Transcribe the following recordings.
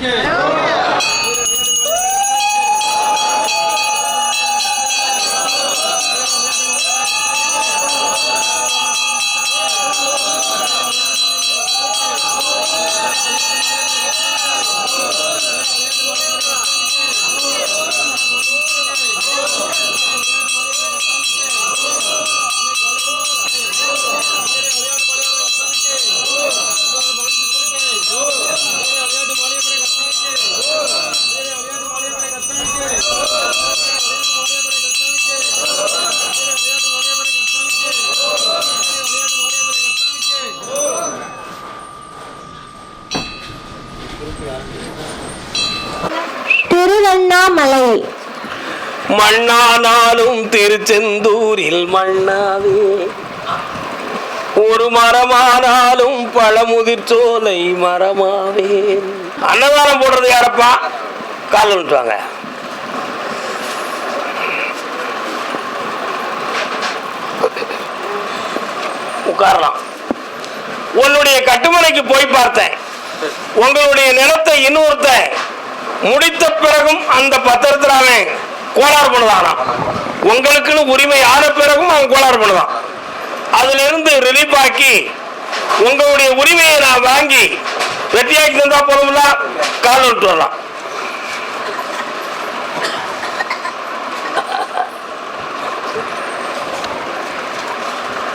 போய் கஷ்டமிக்கு திருச்செந்தூரில் மண்ணாவே ஒரு மரமானாலும் பழமுதிர் சோலை மரமாவே. அன்னதானம் போடுறது யாரப்பா? கால் விட்டுவாங்க உட்காரலாம். உன்னுடைய கட்டுமனைக்கு போய் பார்த்தேன். உங்களுடைய நிலத்தை இன்னொருத்தன். முடித்த பிறகும் அந்த பத்திரத்தில் கோளாறு பண்ணுதான் உங்களுக்குன்னு உரிமை ஆன பிறகும் அவன் கோளாறு பண்ணுதான். அதுல இருந்து ரிலீஃப் ஆக்கி உங்களுடைய உரிமையை நான் வாங்கி வெட்டியாக்கி தந்தா போதும்ல? கால் விட்டு வரலாம்.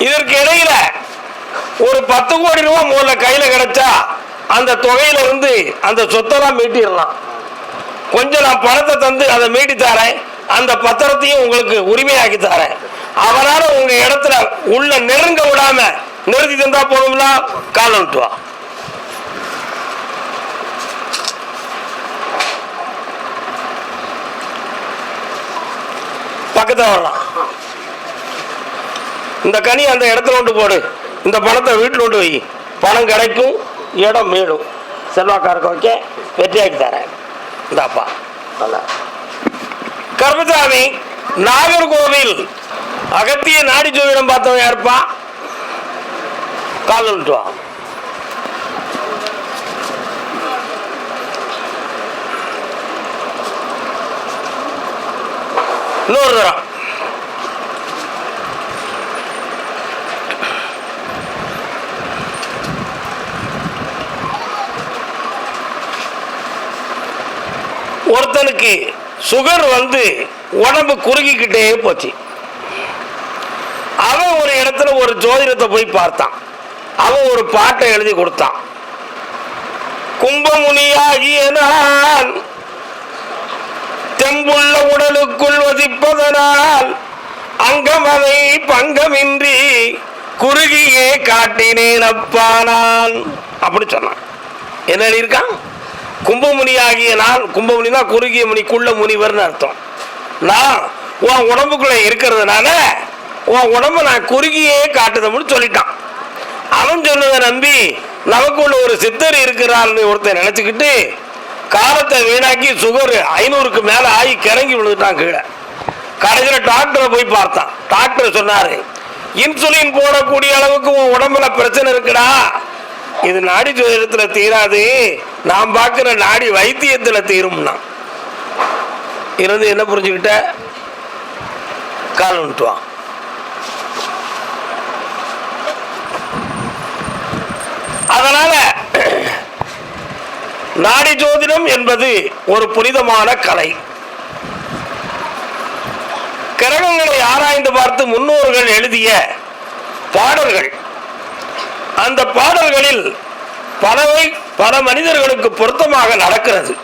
இதற்கு இடையில ஒரு பத்து கோடி ரூபாய் முதல்ல கையில கிடைச்சா அந்த தொகையில இருந்து அந்த சொத்தெல்லாம் மீட்டிடலாம். கொஞ்சம் நான் பணத்தை தந்து அதை மீட்டி தரேன். அந்த பத்திரத்தையும் உங்களுக்கு உரிமையாக்கி தரேன். அவனால உங்க இடத்துல உள்ள நெருங்க விடாம நிறுத்தி தந்தா போதும்ல கால விட்டுவா பக்கத்துல வரலாம். இந்த கனி அந்த இடத்துல கொண்டு போடு. இந்த பணத்தை வீட்டில் கொண்டு வை. பணம் கிடைக்கும் இடம் மீடும். செல்வாக்காருக்கு ஓகே வெற்றியாக்கி தரேன். இந்தாப்பா நல்லா. கருப்பசாமி நாகர்கோவில் அகத்திய நாடி ஜோதிடம் பார்த்தவன் யாருப்பா? கால் விட்டு வா. இன்னொரு தரம். ஒருத்தனுக்கு சுகர் வந்து உடம்பு குறுகிக்கிட்டே போச்சு. அவன் ஒரு இடத்துல ஒரு ஜோதிடத்தை போய் பார்த்தான். அவன் ஒரு பாட்டை எழுதி கொடுத்தான். கும்பமுனியாகிய நான் தெம்புள்ள உடலுக்குள் வசிப்பதனால் அங்கமதை பங்கமின்றி குறுகியே காட்டினேன் அப்பா நான். அப்படி சொன்னான். என்ன எழுதியிருக்கான்? கும்பமுனி ஆகிய நான் கும்பமுனினா குறுகிய முனிக்குள்ள முனிவர்னு அர்த்தம். நான் உன் உடம்புக்குள்ள இருக்கிறதுனால உன் உடம்ப நான் குறுகியே காட்டுதம்னு சொல்லிட்டான். அவன் சொன்னதை நம்பி நமக்குள்ள ஒரு சித்தர் இருக்கிறார்னு ஒருத்தன் நினைச்சுக்கிட்டு காலத்தை வீணாக்கி சுகர் ஐநூறுக்கு மேலே ஆகி கிறங்கி விழுந்துட்டான் கீழே. கடைசியில் டாக்டரை போய் பார்த்தான். டாக்டர் சொன்னார் இன்சுலின் போடக்கூடிய அளவுக்கு உன் உடம்புல பிரச்சனை இருக்குடா. இது நாடி ஜோதிடத்துல தீராது. நான் பார்க்கிற நாடி வைத்தியத்துல தீரும்னா. இருந்து என்ன புரிஞ்சுக்கிட்ட? கால் விட்டுவான் அதனால நாடி ஜோதிடம் என்பது ஒரு புனிதமான கலை. கிரகங்களை ஆராய்ந்து பார்த்து முன்னோர்கள் எழுதிய பாடல்கள். அந்த பாடல்களில் பலவை பல மனிதர்களுக்கு பொருத்தமாக நடக்கிறது.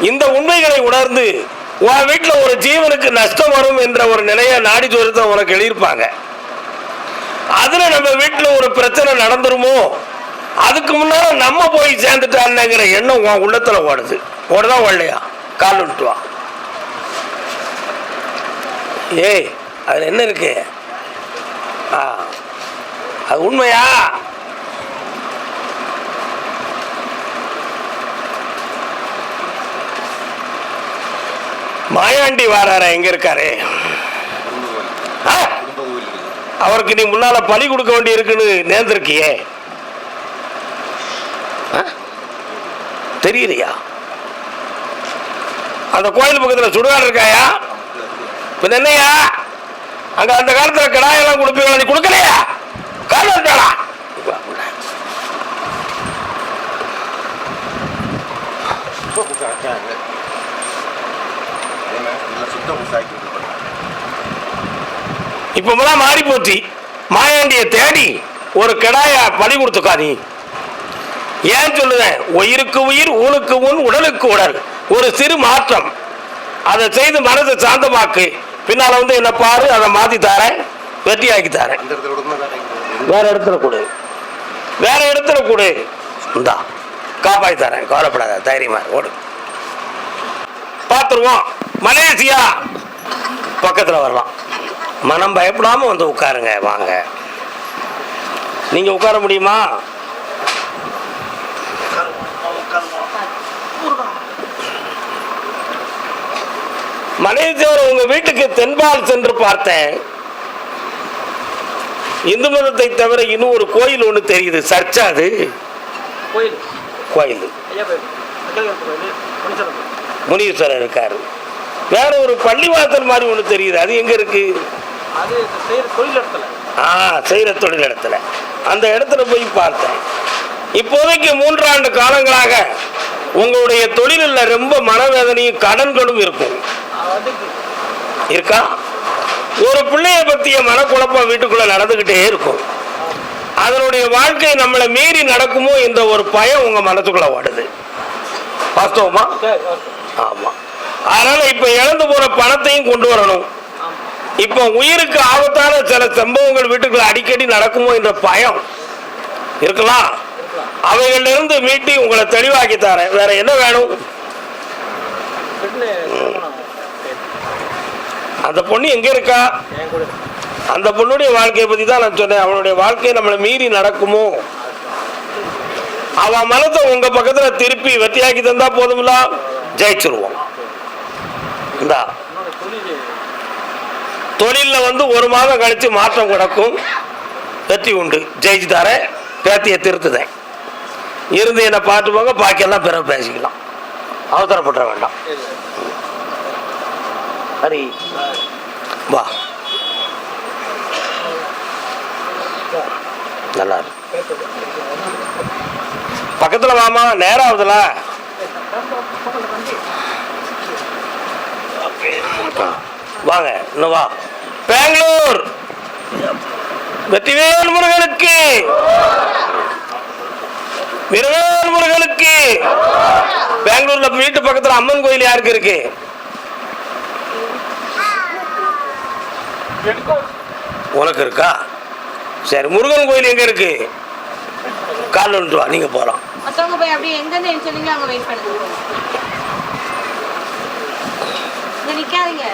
இந்த உண்மைகளை உணர்ந்து உன் வீட்டில் ஒரு ஜீவனுக்கு நஷ்டம் வரும் என்ற ஒரு நிலையை நாடி துரத்தை உனக்கு எழுதியிருப்பாங்க. அதில் நம்ம வீட்டில் ஒரு பிரச்சனை நடந்துருமோ? அதுக்கு முன்னால் நம்ம போய் சேர்ந்துட்டான்ங்கிற எண்ணம் உன் உள்ளத்தில் ஓடுது. ஓடுதான் ஓடலையா? கால் விட்டுவா ஏய் அதில் என்ன இருக்கு? ஆ. அது உண்மையா? மாயாண்டி வாரார எங்க இருக்காரு? ஆ? அவருக்கு நீ முன்னால பழி கொடுக்க வேண்டி இருக்குன்னு நேர்ந்திருக்கியே. ஆ? தெரியலையா? அந்த கோயில் பக்கத்தில் சுடுகாடு இருக்காயா? பின்ன என்னையா? அங்க அந்த காலத்தில் கிடாயெல்லாம் கொடுப்பீங்களா? நீ கொடுக்கலையா? காலம் இருக்காளா மாறி போச்சு. மாயாண்டிய தேடி ஒரு கிடாய பலி கொடுத்துக்கா நீ ஏன் சொல்லுவேன் உயிருக்கு உயிர் ஊனுக்கு ஊன் உடலுக்கு உடல். ஒரு சிறு மாற்றம். அதை செய்து மனதை சாந்தமாக்கு. பின்னால வந்து என்ன பாரு அதை மாத்தி தாரேன் வெற்றியாக்கி தாரேன். வேற இடத்துல கொடு. வேற இடத்துல கொடு. இந்தா காப்பாத்தி தரேன் கவலைப்படாத தைரியமா ஓடு. பார்த்துருவோம் மலேசியா. பக்கத்தில் வரலாம். மனம் பயப்படாம வந்து உட்காருங்க வாங்க. நீங்க உட்கார முடியுமா? மலேசியாவில் உங்க வீட்டுக்கு தென்பால் சென்று பார்த்தேன். இந்து மதத்தை தவிர இன்னும் ஒரு கோயில் ஒன்று தெரியுது. சர்ச்சா அது? கோயில். முனீஸ்வரர் இருக்காரு. வேற ஒரு பள்ளிவாசல் மாதிரி ஒன்று தெரியுது. அது எங்க இருக்கு? அது இந்த செய்கிற தொழில் இடத்துல. ஆ செய்கிற தொழில் இடத்துல. அந்த இடத்துல போய் பார்த்தேன். இப்போதைக்கு மூன்றாண்டு காலங்களாக உங்களுடைய தொழிலில் ரொம்ப மனவேதனையும் கடன்களும் இருக்கும். இருக்கா? ஒரு பிள்ளைய பற்றிய மனக்குழப்பம் வீட்டுக்குள்ள நடந்துக்கிட்டே இருக்கும். அதனுடைய வாழ்க்கை நம்மளை மீறி நடக்குமோ என்ற ஒரு பயம் உங்க மனசுக்குள்ள ஓடுது. வாஸ்தவமா? ஆமாம் அதனால் ஆமா. அதனால இப்ப இழந்து போகிற பணத்தையும் கொண்டு வரணும். இப்போ உயிருக்கு ஆபத்தான சில சம்பவங்கள் வீட்டுக்குள்ள அடிக்கடி நடக்குமோ என்ற பயம் இருக்கலாம். அவைகளிலிருந்து மீட்டி உங்களை தெளிவாக்கி தரேன். வேற என்ன வேணும்? அந்த பொண்ணு எங்க இருக்கா? அந்த பொண்ணுடைய வாழ்க்கையை பத்தி தான் நான் சொன்னேன். அவனுடைய வாழ்க்கை நம்மளை மீறி நடக்குமோ? அவன் மனத்தை உங்க பக்கத்துல திருப்பி வெற்றியாக்கி தந்தா போதும்ல? ஜெயிச்சிருவோம். இந்தா. தொழிலில் வந்து ஒரு மாதம் கழிச்சு மாற்றம் கிடக்கும். வெற்றி உண்டு. ஜெயிச்சு தரேன். பேத்தியை திருத்துதேன். இருந்து என்னை பார்த்து போங்க. பாக்கியெல்லாம் பிற பேசிக்கலாம். அவசரப்பட வேண்டாம். ஹரி வா நல்லா இருக்கு. பக்கத்துல வாமா நேரம் ஆகுதுல. வாங்க இன்னும் வா. பெங்களூர். வெற்றிவேல் முருகனுக்கு. வீரவேல் முருகனுக்கு. பெங்களூர்ல வீட்டு பக்கத்துல அம்மன் கோயில் யாருக்கு இருக்கு? உனக்கு இருக்கா? சரி முருகன் கோயில் எங்க இருக்கு? கால் வந்துட்டு வா நீங்க போலாம். மத்தவங்க போய் அப்படியே எங்கெந்த சொன்னீங்களோ அங்க வெயிட் பண்ணுங்க. இங்க நிக்காதீங்க.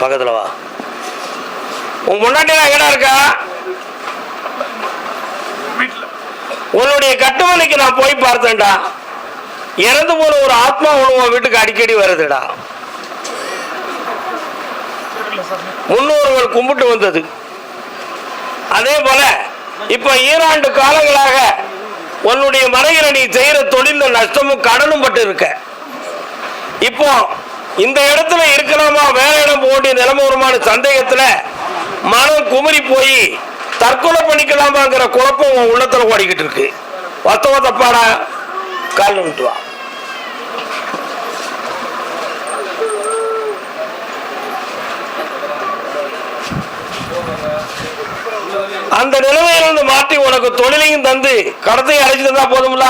பக்கத்துல வா. உன் முன்னாடி எங்கடா இருக்கா? உன்னுடைய கட்டுமனைக்கு நான் போய் பார்த்தேன்டா. இறந்து போன ஒரு ஆத்மா உணவு வீட்டுக்கு அடிக்கடி வருதுடா. முன்னோர்கள் கும்பிட்டு வந்தது. அதே போல இப்ப ஈராண்டு காலங்களாக உன்னுடைய மனைவில நீ செய்யற தொழில நஷ்டமும் கடனும் பட்டு இருக்க. இப்போ இந்த இடத்துல இருக்கலாமா? வேற இடம் போட்டிய வேண்டிய வருமான சந்தேகத்துல மனம் குமரி போய் தற்கொலை பண்ணிக்கலாமாங்கிற குழப்பம் உன் உள்ளத்துல ஓடிக்கிட்டு இருக்கு. வத்தவ தப்பாடா கால் நின்று அந்த நிலைமையிலிருந்து மாற்றி உனக்கு தொழிலையும் தந்து கடத்தையும் அழைச்சு தந்தா போதும்ல?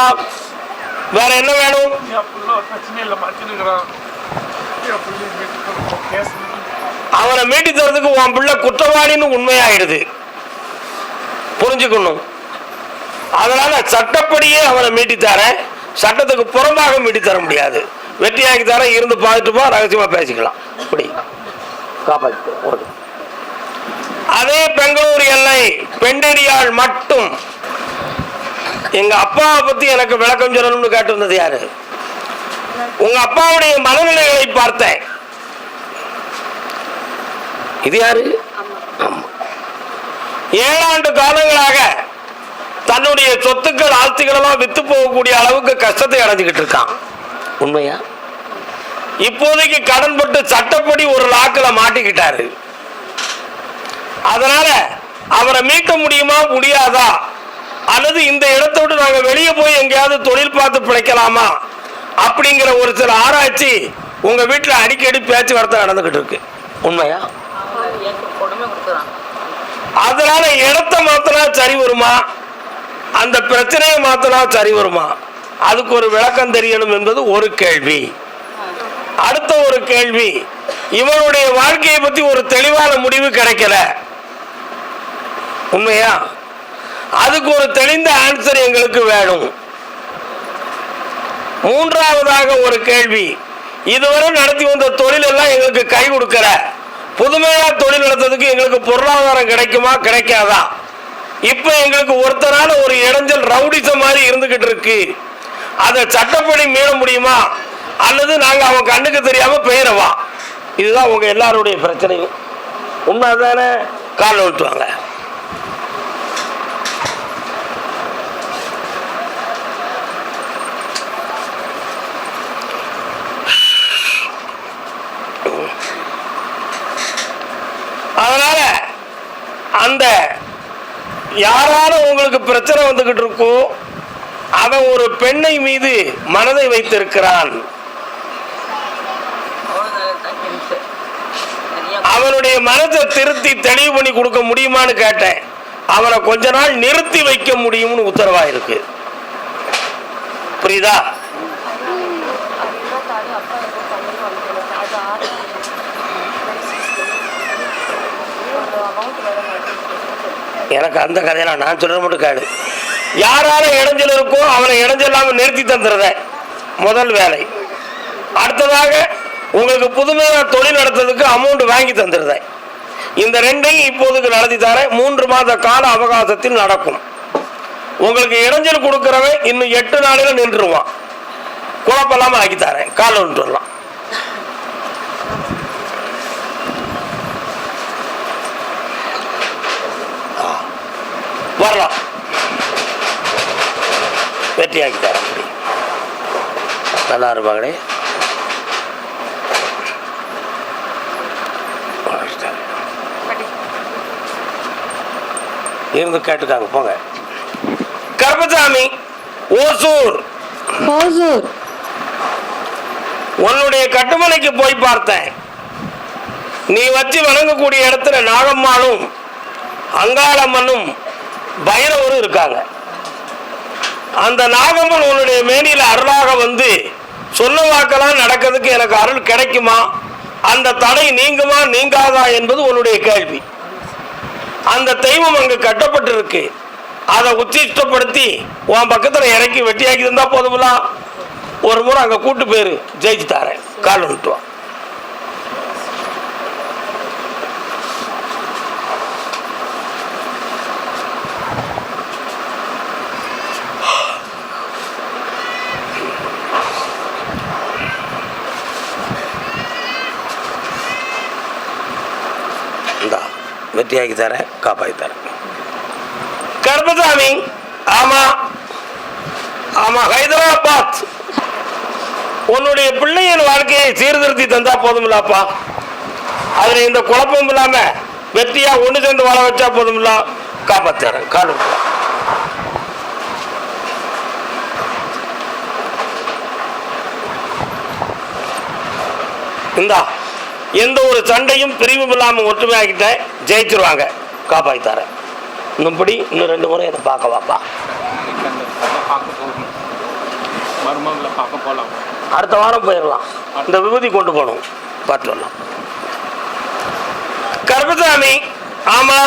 வேற என்ன வேணும்? அவனை மீட்டி தரதுக்கு உன் பிள்ளை குற்றவாளின்னு உண்மையாயிடுது. புரிஞ்சுக்கணும். அதனால சட்டப்படியே அவனை மீட்டி தரேன். சட்டத்துக்கு புறம்பாக மீட்டி தர முடியாது. வெற்றியாக்கி தரேன் இருந்து பார்த்துட்டு போ ரகசியமா பேசிக்கலாம். இப்படி காப்பாற்றி அதே பெங்களூர் எல்லை பெண்டடியாள் மட்டும். எங்க அப்பாவை பத்தி எனக்கு விளக்கம் சொல்லணும்னு கேட்டிருந்தது யாரு? உங்க அப்பாவுடைய மனநிலைகளை பார்த்தேன். இது யாரு? ஏழாண்டு காலங்களாக தன்னுடைய சொத்துக்கள் ஆஸ்திகளெல்லாம் வித்து போகக்கூடிய அளவுக்கு கஷ்டத்தை அடைஞ்சுக்கிட்டு இருக்கான். உண்மையா? இப்போதைக்கு கடன்பட்டு சட்டப்படி ஒரு லாக்கில் மாட்டிக்கிட்டாரு. அதனால அவரை மீட்க முடியுமா முடியாதா? அல்லது இந்த இடத்தை விட்டு நாங்க வெளியே போய் எங்கேயாவது தொழில் பார்த்து பிழைக்கலாமா? அப்படிங்கிற ஒரு சில ஆராய்ச்சி உங்க வீட்டில் அடிக்கடி பேச்சுவார்த்தை நடந்துகிட்டு இருக்கு. உண்மையா? அதனால இடத்த மாத்தினா சரி வருமா? அந்த பிரச்சனையை மாத்தினா சரி வருமா? அதுக்கு ஒரு விளக்கம் தெரியணும் என்பது ஒரு கேள்வி. அடுத்த ஒரு கேள்வி இவனுடைய வாழ்க்கையை பத்தி ஒரு தெளிவான முடிவு கிடைக்கல. உண்மையா? அதுக்கு ஒரு தெளிந்த ஆன்சர் எங்களுக்கு வேணும். மூன்றாவதாக ஒரு கேள்வி. இதுவரை நடத்தி வந்த தொழில் எல்லாம் எங்களுக்கு கை கொடுக்கற புதுமையா தொழில் நடத்துறதுக்கு எங்களுக்கு பொருளாதாரம் கிடைக்குமா கிடைக்காதா? இப்ப எங்களுக்கு ஒருத்தரால ஒரு இடைஞ்சல் ரவுடிசம் மாதிரி இருந்துகிட்டு இருக்கு. அதை சட்டப்படி மீள முடியுமா? அல்லது நாங்க அவன் கண்ணுக்கு தெரியாம பெயரவா? இதுதான் உங்க எல்லாருடைய பிரச்சனையும். உண்மைதானே? கால் ஊற்றுவாங்க அதனால அந்த யாரால உங்களுக்கு பிரச்சனை வந்துகிட்டு இருக்கோ அவன் ஒரு பெண்ணை மீது மனதை வைத்திருக்கிறான். அவனுடைய மனதை திருத்தி தெளிவு பண்ணி கொடுக்க முடியுமான்னு கேட்டேன். அவனை கொஞ்ச நாள் நிறுத்தி வைக்க முடியும்னு உத்தரவா இருக்கு புரியுதா? எனக்கு அந்த கதையெல்லாம் நான் சொல்ற மட்டும் கேடு யாரால இடைஞ்சல் இருக்கோ அவனை இடைஞ்சல்லாமல் நிறுத்தி தந்துடுறேன் முதல் வேலை. அடுத்ததாக உங்களுக்கு புதுமையாக தொழில் நடத்துறதுக்கு அமௌண்ட் வாங்கி தந்துடுறேன் இந்த ரெண்டையும் இப்போதைக்கு நடத்தி தரேன். மூன்று மாத கால அவகாசத்தில் நடக்கும். உங்களுக்கு இடைஞ்சல் கொடுக்கறவன் இன்னும் எட்டு நாளையில நின்றுருவான். குழப்பம் ஆக்கி தரேன். கால் ஒன்று வரலாம். வரலாம். வெற்றியாக்கி தரேன். நல்லா இருப்பாங்களே இருந்து கேட்டுக்காங்க போங்க. கருப்பசாமி ஓசூர். ஓசூர். உன்னுடைய கட்டுமனைக்கு போய் பார்த்தேன். நீ வச்சு வணங்கக்கூடிய இடத்துல நாகம்மாளும் அங்காளம்மனும் பைரவரும் இருக்காங்க. அந்த நாகம்மன் உன்னுடைய மேனியில் அருளாக வந்து சொன்ன வாக்கெல்லாம் நடக்கிறதுக்கு எனக்கு அருள் கிடைக்குமா? அந்த தடை நீங்குமா நீங்காதா என்பது உன்னுடைய கேள்வி. அந்த தெய்வம் அங்கு கட்டப்பட்டிருக்கு. அதை உச்சிஷ்டப்படுத்தி உன் பக்கத்தில் இறக்கி வெட்டியாக்கி இருந்தால் போதுமில்ல ஒரு முறை அங்கே கூட்டு போயிரு. ஜெயிச்சு தாரேன். கால் விட்டுவான் இந்தா வெற்றியாக்கி தரேன் காப்பாக்கி தரேன் கர்மசாமி ஆமா ஆமா ஹைதராபாத். உன்னுடைய பிள்ளையின் வாழ்க்கையை சீர்திருத்தி தந்தா போதுமில்லாப்பா. அதுல இந்த குழப்பம் இல்லாம வெற்றியா ஒண்ணு சேர்ந்து வாழ வச்சா போதுமில்ல? காப்பாத்துறேன் காலம் இந்தா எந்த ஒரு சண்டையும் பிரிவும் இல்லாமல் ஒற்றுமையாக்கிட்டேன் ஜெயிச்சிருவாங்க. காப்பாத்தார இன்னும் இன்னும்படி இன்னும் ரெண்டு முறை இதை பார்க்க வாப்பா. அடுத்த வாரம் போயிடலாம். இந்த விபூதி கொண்டு போகணும். பார்த்து வரலாம். கருப்பசாமி ஆமா.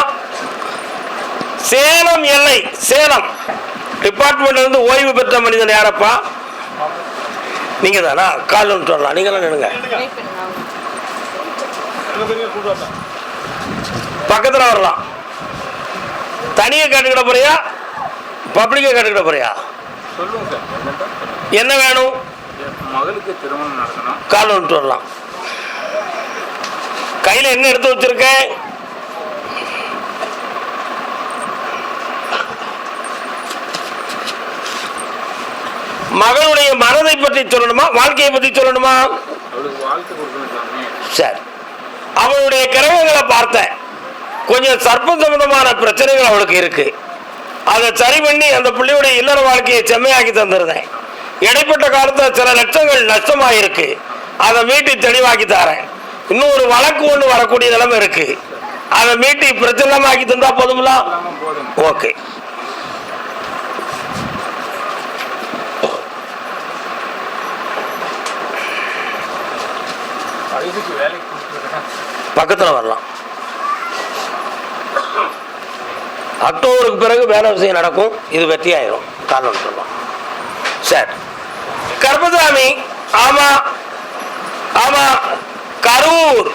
சேலம் எல்லை சேலம். டிபார்ட்மெண்ட்ல இருந்து ஓய்வு பெற்ற மனிதன் யாரப்பா? நீங்க தானா கால் சொல்லலாம் நீங்களாம் நினைங்க பக்கத்தில் வரலாம். தனியை கேட்டுக்கிட போறியா? பப்ளிக்கை கேட்டுக்கிட போறியா? என்ன வேணும்? மகளுக்கு திருமணம் நடத்தணும் கால் வந்துட்டு வரலாம். கையில் என்ன எடுத்து வச்சிருக்கேன் மகனுடைய மனதை பற்றி சொல்லணுமா? வாழ்க்கையை பற்றி சொல்லணுமா? சரி. அவளுடைய கிரகங்களை பார்த்தேன். கொஞ்சம் சர்ப்ப சம்பந்தமான பிரச்சனைகள் அவளுக்கு இருக்கு. அதை சரி பண்ணி அந்த பிள்ளையுடைய இல்லற வாழ்க்கையை செம்மையாக்கி தந்துருந்தேன். இடைப்பட்ட காலத்தில் சில லட்சங்கள் நஷ்டமாயிருக்கு. அதை மீட்டி தெளிவாக்கி தரேன். இன்னும் ஒரு வழக்கு ஒன்று வரக்கூடிய நிலைமை இருக்கு. அதை மீட்டி பிரச்சனமாக்கி தந்தா போதுங்களா? ஓகே. வேலைக்கு பக்கத்தில் வரலாம். அக்டோபருக்கு பிறகு வேலை விஷயம் நடக்கும். இது வெற்றி ஆயிரும் காரணம் சொல்லலாம் சரி. கர்பசாமி ஆமா ஆமா கரூர்.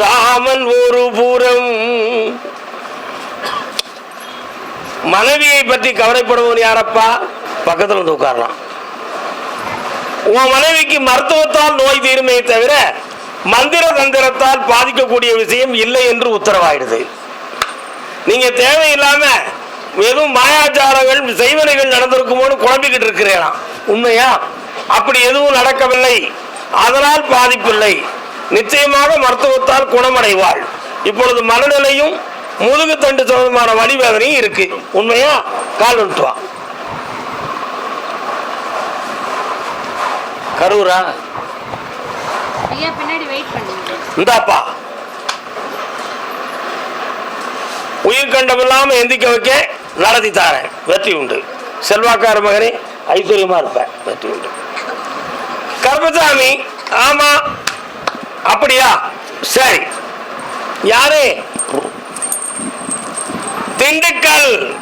ராமன் ஒரு பூரம். மனைவியை பற்றி கவலைப்படுவன் யாரப்பா? பக்கத்தில் வந்து உட்காரலாம். உன் மனைவிக்கு மருத்துவத்தால் நோய் தீர்மையை தவிர மந்திர தந்திரத்தால் பாதிக்கக்கூடிய விஷயம் இல்லை என்று உத்தரவாயிடுது. நீங்க தேவையில்லாம எதுவும் மாயாச்சாரங்கள் செய்வனைகள் நடந்திருக்குமோன்னு குழம்பிக்கிட்டு இருக்கிறேனா உண்மையா? அப்படி எதுவும் நடக்கவில்லை. அதனால் பாதிப்பில்லை. நிச்சயமாக மருத்துவத்தால் குணமடைவாள். இப்பொழுது மனநிலையும் முதுகுத்தண்டு சம்பந்தமான வழிவேதனையும் இருக்கு. உண்மையா? கால் விட்டு கரூரா? ஐயா பின்னாடி வெயிட் பண்ணுங்க. இந்தாப்பா. உயிர் கண்டமில்லாம எந்திக்க வைக்க நடத்தி தாரேன். வெற்றி உண்டு. செல்வாக்கார மகனே ஐஸ்வர்யமா இருப்பேன். வெற்றி உண்டு. கருப்பசாமி ஆமா. அப்படியா? சரி. யாரு? திண்டுக்கல்.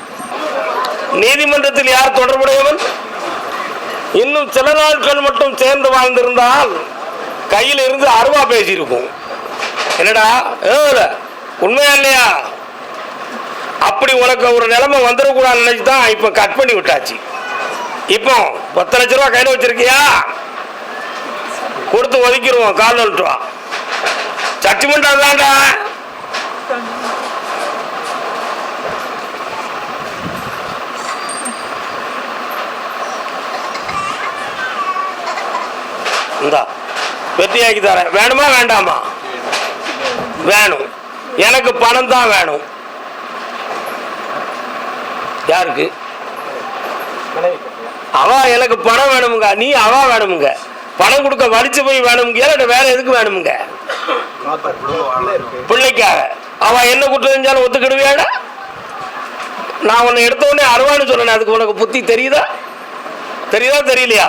நீதிமன்றத்தில் யார் தொடர்புடையவன்? இன்னும் சில நாட்கள் மட்டும் சேர்ந்து வாழ்ந்திருந்தால் கையில் இருந்து அருவா பேசியிருக்கும் என்னடா உண்மையா இல்லையா? அப்படி உனக்கு ஒரு நிலைமை வந்துடக்கூடாதுன்னு நினைச்சு தான் இப்போ கட் பண்ணி விட்டாச்சு. இப்போ பத்து லட்ச ரூபா கையில் வச்சிருக்கியா? கொடுத்து ஒதுக்கிடுவோம் கால் வந்துட்டு வா ஜட்ஜ்மெண்ட் அதுதான்டா இந்தா. வெற்றியாக்கி தரேன். வேணுமா வேண்டாமா? வேணும். எனக்கு பணம் தான் வேணும். யாருக்கு? அவ எனக்கு பணம் வேணுமுங்க. நீ அவ வேணுமுங்க. பணம் கொடுக்க வலிச்சு போய் வேணுமுங்க. வேற எதுக்கு வேணுமுங்க? பிள்ளைக்காக. அவ என்ன குற்றம் செஞ்சாலும் ஒத்துக்கிடுவியாடா? நான் உன்னை எடுத்த உடனே அருவான்னு சொன்னேன். அதுக்கு உனக்கு புத்தி தெரியுதா? தெரியுதா தெரியலையா?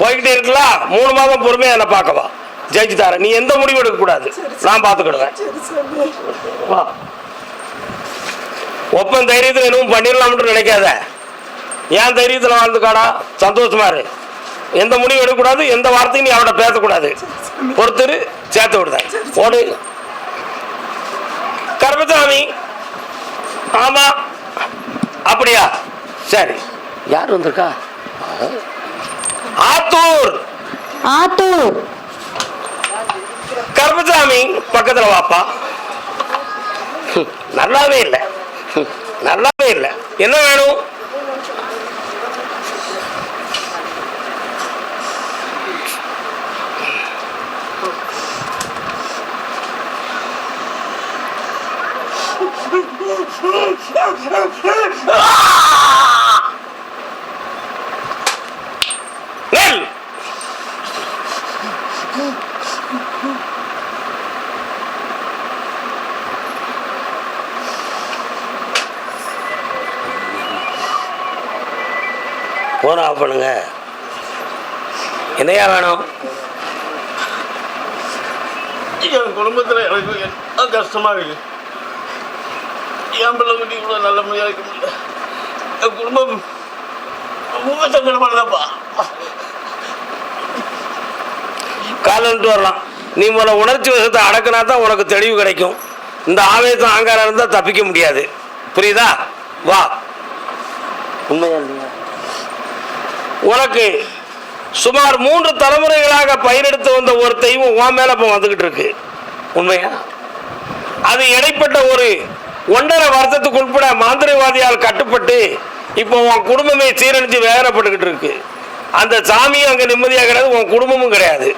போய்கிட்டே இருக்கலாம் மூணு மாதம் பொறுமையா என்ன பார்க்கவா? ஜெயிச்சு தார நீ எந்த முடிவு எடுக்க கூடாது நான் பார்த்துக்கிடுவேன். வா. ஒப்பன் தைரியத்தில் எதுவும் பண்ணிடலாம்னு நினைக்காத. ஏன் தைரியத்தில் வாழ்ந்துக்காடா? சந்தோஷமா இரு. எந்த முடிவு எடுக்கக்கூடாது எந்த வார்த்தையும் நீ அவட பேசக்கூடாது. ஒருத்தர் சேர்த்து விடுதேன் ஓடு. கருமசாமி ஆமா. அப்படியா? சரி. யார் வந்திருக்கா? ஆத்தூர். ஆத்தூர். கருப்பசாமி பக்கத்துல வாப்பா. நல்லாவே இல்லை. நல்லாவே இல்லை. என்ன வேணும்? நெல் போன ஆஃப் பண்ணுங்க. என்னையா வேணும்? என் குடும்பத்தில் எனக்கு என்ன கஷ்டமா இருக்கு. என் பிள்ளை குட்டி கூட நல்ல முடியாது இருக்க முடியல. என் குடும்பம் ரொம்ப சங்கடமானதாப்பா. காலன்ட்டு வரலாம். நீ முதல்ல உணர்ச்சி வசத்தை அடக்கினா தான் உனக்கு தெளிவு கிடைக்கும். இந்த ஆவேசம் ஆங்காரம் இருந்தால் தப்பிக்க முடியாது. புரியுதா? வா. உண்மையா உனக்கு சுமார் மூன்று தலைமுறைகளாக பயிரெடுத்து வந்த ஒரு தெய்வம் உன் மேல இப்போ வந்துகிட்டு இருக்கு. உண்மையா? அது இடைப்பட்ட ஒரு ஒன்றரை வருஷத்துக்கு உட்பட மாந்திரவாதியால் கட்டுப்பட்டு இப்போ உன் குடும்பமே சீரழிஞ்சு வேதனைப்பட்டுக்கிட்டு இருக்கு. அந்த சாமியும் அங்கே நிம்மதியாக கிடையாது உன் குடும்பமும் கிடையாது.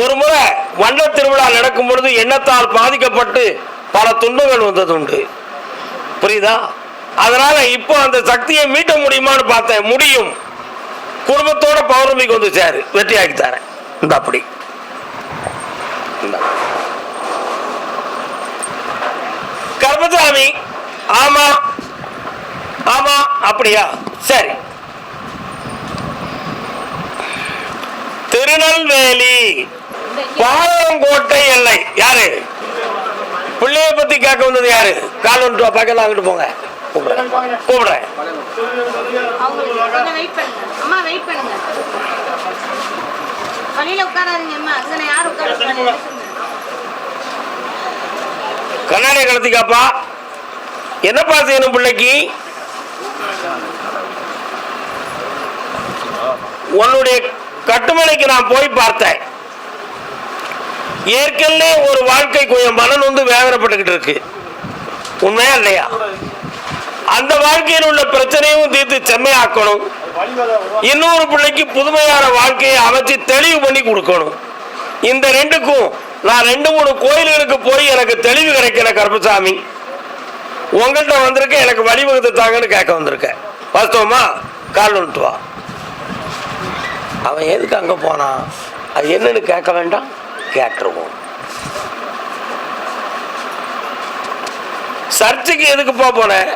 ஒரு முறை வண்ண திருவிழா நடக்கும் பொழுது எண்ணத்தால் பாதிக்கப்பட்டு பல துன்பங்கள் வந்தது உண்டு புரியுதா? அதனால இப்போ அந்த சக்தியை மீட்ட முடியுமான்னு பார்த்தேன். முடியும். குடும்பத்தோட பௌர்ணமிக்கு வந்து சேரு. வெற்றியாக்கி தரேன். இந்த அப்படி. கர்மசாமி ஆமா ஆமா அப்படியா? சரி. திருநெல்வேலி. பாலங்கோட்டை எல்லை. யாரு? பிள்ளைய பத்தி கேட்க வந்தது யாரு? கால் ஒன்று பக்கத்தில் அங்கிட்டு போங்க. கூப்பிடுறேன். கூப்பிடுறேன். கண்ணாடி கலத்திக்காப்பா என்னப்பா செய்யணும் பிள்ளைக்கு? உன்னுடைய கட்டுமனைக்கு நான் போய் பார்த்தேன். ஏற்கனவே ஒரு வாழ்க்கை கொஞ்சம் வந்து வேதனைப்பட்டுக்கிட்டு இருக்கு. உண்மையா இல்லையா? அந்த வாழ்க்கையில் உள்ள பிரச்சனையும் தீர்த்து செம்மையாக்கணும். இன்னொரு பிள்ளைக்கு புதுமையான வாழ்க்கையை அமைச்சு தெளிவு பண்ணி கொடுக்கணும். இந்த ரெண்டுக்கும் நான் ரெண்டு மூணு கோயில்களுக்கு போய் எனக்கு தெளிவு கிடைக்கல கருப்பசாமி. உங்கள்கிட்ட வந்திருக்கேன் எனக்கு வழிவகுத்து தாங்கன்னு கேட்க வந்திருக்கேன். வாஸ்தவமா? கால் வா. அவன் எதுக்கு அங்கே போனான்? அது என்னன்னு கேட்க வேண்டாம் கேட்டுருவோம். சர்ச்சுக்கு எதுக்கு போக போனேன்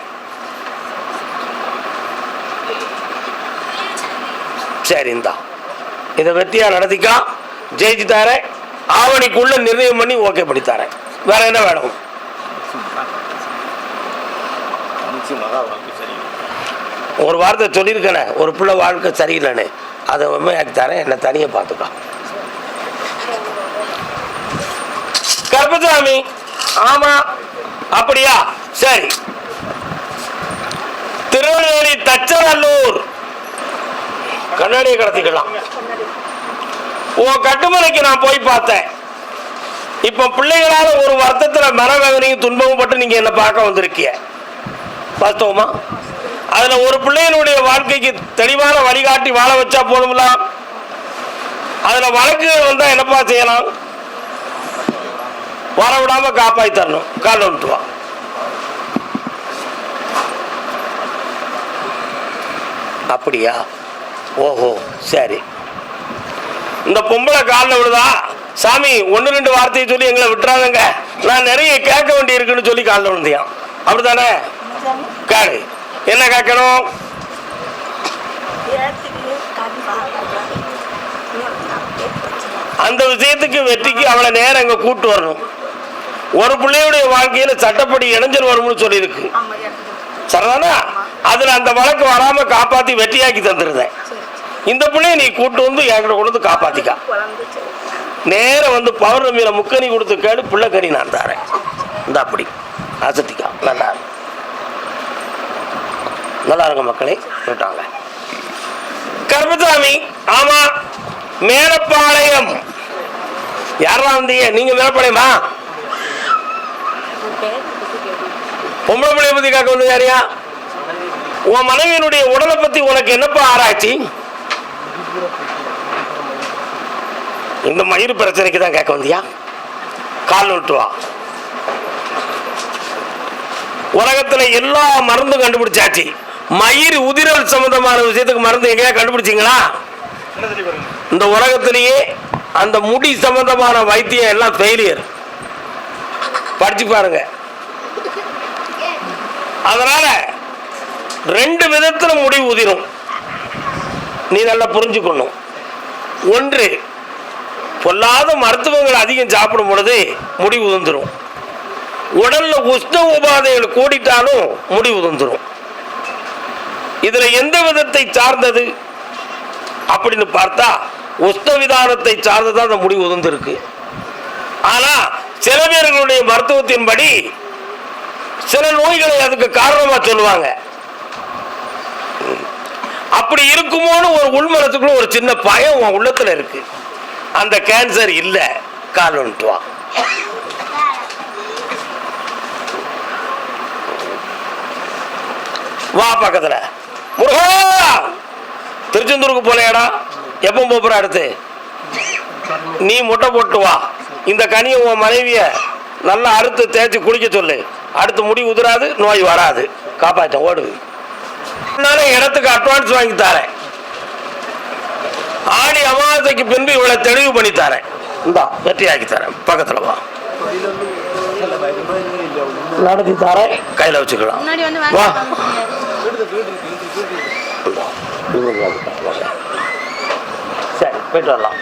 சரி இந்தா இதை வெற்றியா நடத்திக்கா? ஜெயிச்சு தரேன். ஆவணிக்குள்ள நிர்ணயம் பண்ணி ஓகே பண்ணி தரேன். வேற என்ன வேணும்? ஒரு வார்த்தை சொல்லியிருக்கேனே ஒரு பிள்ளை வாழ்க்கை சரியில்லைன்னு. அதை உண்மையாக்கி தரேன். என்னை தனியாக பார்த்துக்கோ. கருப்பசாமி ஆமா அப்படியா? சரி. திருநெல்வேலி தச்சநல்லூர் கண்ணாடியை கடத்திக்கலாம். ஓ கட்டுமலைக்கு நான் போய் பார்த்தேன். இப்ப பிள்ளைகளால ஒரு வருத்தத்துல மனவேதனையும் துன்பமும் பட்டு நீங்க என்ன பார்க்க வந்திருக்கீங்க. வாஸ்தவமா அதுல ஒரு பிள்ளையினுடைய வாழ்க்கைக்கு தெளிவான வழிகாட்டி வாழ வச்சா போதும்ல? அதுல வழக்குகள் வந்தா என்னப்பா செய்யலாம்? வர விடாம காப்பாய் தரணும். கால் வந்துட்டு வா. அப்படியா? ஓஹோ சரி. இந்த பொம்பளை காலில் விழுதா சாமி ஒன்று ரெண்டு வார்த்தையை சொல்லி எங்களை விட்டுறாதங்க. நான் நிறைய கேட்க வேண்டி இருக்குன்னு சொல்லி காலில் விழுந்தியான் அப்படிதானே கேளு. என்ன கேட்கணும்? அந்த விஷயத்துக்கு வெற்றிக்கு அவளை நேரம் இங்க கூட்டு வரணும். ஒரு பிள்ளையுடைய வாழ்க்கையில சட்டப்படி இணைஞ்சல் வரும்னு சொல்லியிருக்கு. சரிதானா? அதுல அந்த வழக்கு வராம காப்பாத்தி வெற்றியாக்கி தந்துருந்தேன் இந்த பிள்ளைய நீ கூட்டு வந்து என்கிட்ட கொண்டு வந்து காப்பாத்திக்கா. நேரம் வந்து பௌர்ணமியில முக்கனி கொடுத்து கேடு பிள்ளை கறி நான் தாரேன். இந்த அப்படி அசத்திக்கா. நல்லா நல்லா இருங்க மக்களே. விட்டாங்க கருப்பசாமி ஆமா மேலப்பாளையம். யாரெல்லாம் வந்தீங்க? நீங்க மேலப்பாளையமா? பொம்பளை பிள்ளைய பத்தி கேட்க வந்து யாரையா? உன் மனைவியினுடைய உடலை பத்தி உனக்கு என்னப்பா ஆராய்ச்சி? இந்த மயிர் பிரச்சனைக்கு தான் கேட்க வந்தியா? கால் விட்டு வா. எல்லா மருந்தும் கண்டுபிடிச்சாச்சு. மயிர் உதிரல் சம்பந்தமான விஷயத்துக்கு மருந்து எங்கேயா கண்டுபிடிச்சீங்களா? இந்த உலகத்திலேயே அந்த முடி சம்பந்தமான வைத்தியம் எல்லாம் ஃபெயிலியர் படிச்சு பாருங்க. அதனால ரெண்டு விதத்தில் முடி உதிரும். நீ நல்லா புரிஞ்சுக்கணும். ஒன்று பொல்லாத மருத்துவங்கள் அதிகம் சாப்பிடும் பொழுது முடி உதிர்ந்துரும். உடல்ல உஷ்ண உபாதைகள் கூடிட்டாலும் முடி உதிர்ந்துரும். இதுல எந்த விதத்தை சார்ந்தது? அப்படின்னு பார்த்தா உஷ்ண விதானத்தை சார்ந்ததான் அந்த முடி உதிர்ந்திருக்கு. ஆனா சில பேர்களுடைய மருத்துவத்தின்படி சில நோய்களை அதுக்கு காரணமா சொல்லுவாங்க. அப்படி இருக்குமோன்னு ஒரு உள்மனத்துக்குள்ள ஒரு சின்ன பயம் உன் உள்ளத்துல இருக்கு. அந்த கேன்சர் இல்ல கால் வா. வா பக்கத்துல. முருகா! திருச்செந்தூருக்கு போலையாடா எப்போ போற அடுத்து. நீ முட்டை போட்டு வா. இந்த கனியை உன் மனைவிய நல்லா அறுத்து தேய்ச்சி குளிக்க சொல்லு. அடுத்து முடி உதிராது நோய் வராது. காப்பாற்ற ஓடு. இடத்துக்கு அட்வான்ஸ் வாங்கி தரேன். ஆடி அமாவாசைக்கு பின்பு இவளை தெளிவு பண்ணி தரேன். இந்தா வெற்றியாக்கி தரேன். பக்கத்துல வா. நடத்தி தரேன். கையில வச்சுக்கலாம். வா. சரி போயிட்டு வரலாம்.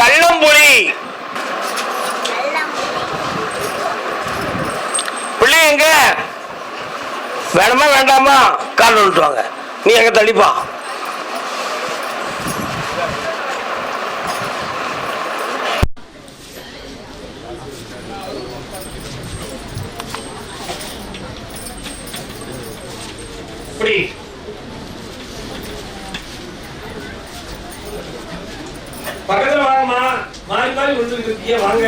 கள்ளம்புலி. புள்ளி எங்க? வேணுமா வேண்டாமா? கால் விட்டு வாங்க நீ எங்க தள்ளிப்பா இப்படி பக்கத்துல வாங்கம்மா மாறி மாறி விழுந்துட்டு இருக்கீங்க வாங்க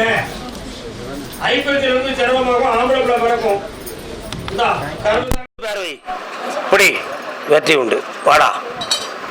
ஐப்பத்தில் இருந்து சிரமமாகும் ஆம்பளை பிள்ளை பிறக்கும் இந்தா உண்டு.